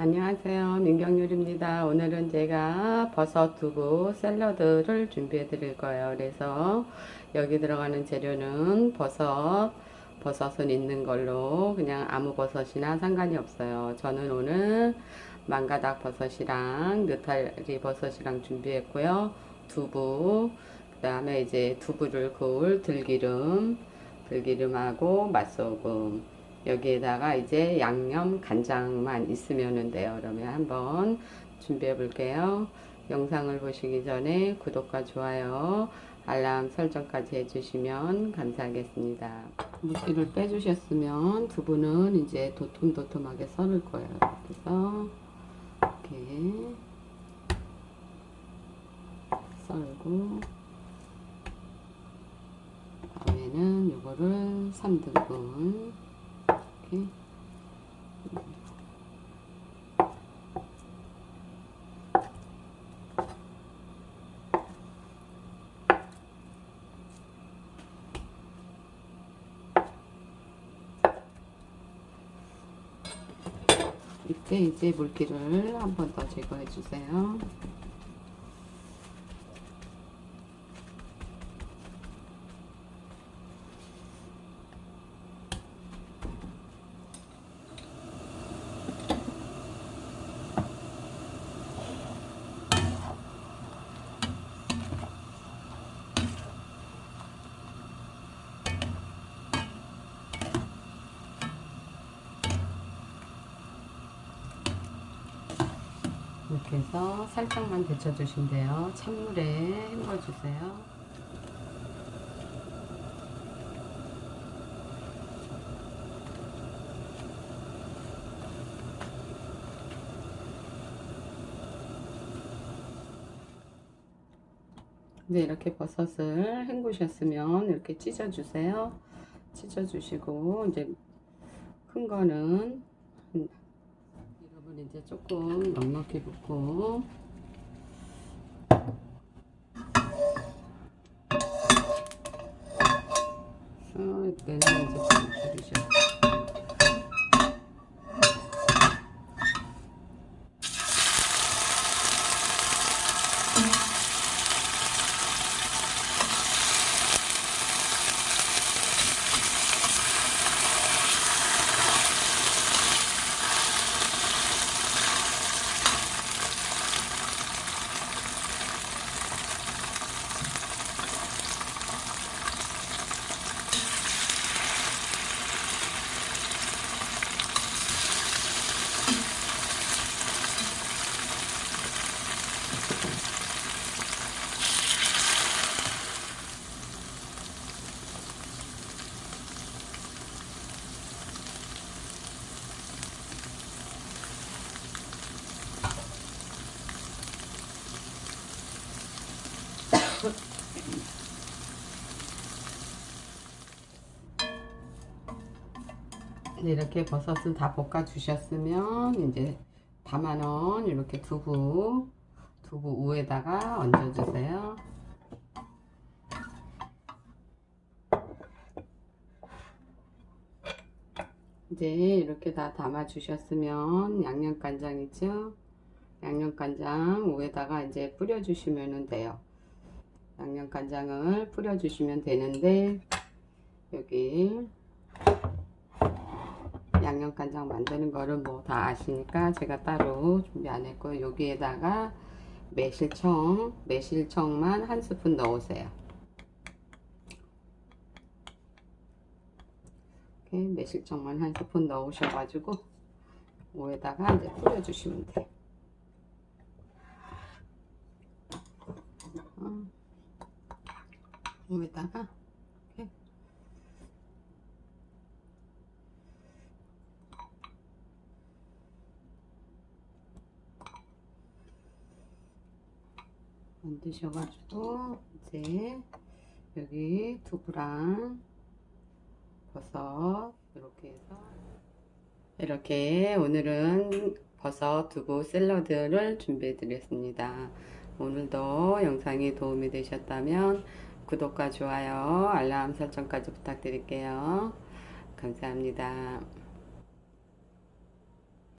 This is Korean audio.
안녕하세요. 민경요리입니다. 오늘은 제가 버섯 두부 샐러드를 준비해 드릴 거예요. 그래서 여기 들어가는 재료는 버섯, 버섯은 있는 걸로 그냥 아무 버섯이나 상관이 없어요. 저는 오늘 망가닥 버섯이랑 느타리 버섯이랑 준비했고요. 두부, 그 다음에 이제 두부를 구울 들기름, 들기름하고 맛소금, 여기에다가 이제 양념 간장만 있으면 돼요. 그러면 한번 준비해 볼게요. 영상을 보시기 전에 구독과 좋아요, 알람 설정까지 해주시면 감사하겠습니다. 물기를 빼주셨으면 두부는 이제 도톰도톰하게 썰을 거예요. 그래서 이렇게 썰고 다음에는 이거를 3등분 이때 이제 물기를 한 번 더 제거해 주세요. 이렇게 해서 살짝만 데쳐주시면 돼요. 찬물에 헹궈주세요. 네, 이렇게 버섯을 헹구셨으면 이렇게 찢어주세요. 찢어주시고, 이제 큰 거는 한 여러분 이제 조금 넉넉히 붓고 어, 이때는 이제 좀 줄이셔. 네, 이렇게 버섯을 다 볶아 주셨으면 이제 담아놓은 이렇게 두부 두부 위에다가 얹어 주세요. 이제 이렇게 다 담아 주셨으면 양념 간장 있죠? 양념 간장 위에다가 이제 뿌려 주시면 돼요. 양념 간장을 뿌려 주시면 되는데 여기 양념 간장 만드는 거를 뭐 다 아시니까 제가 따로 준비 안 했고 여기에다가 매실청 매실청만 한 스푼 넣으세요 이렇게 매실청만 한 스푼 넣으셔 가지고 위에다가 이제 뿌려 주시면 돼요 어. 위에다가 만드셔가지고 이제 여기 두부랑 버섯 이렇게 해서 이렇게 오늘은 버섯 두부 샐러드를 준비해 드렸습니다. 오늘도 영상이 도움이 되셨다면 구독과 좋아요 알람 설정까지 부탁드릴게요. 감사합니다.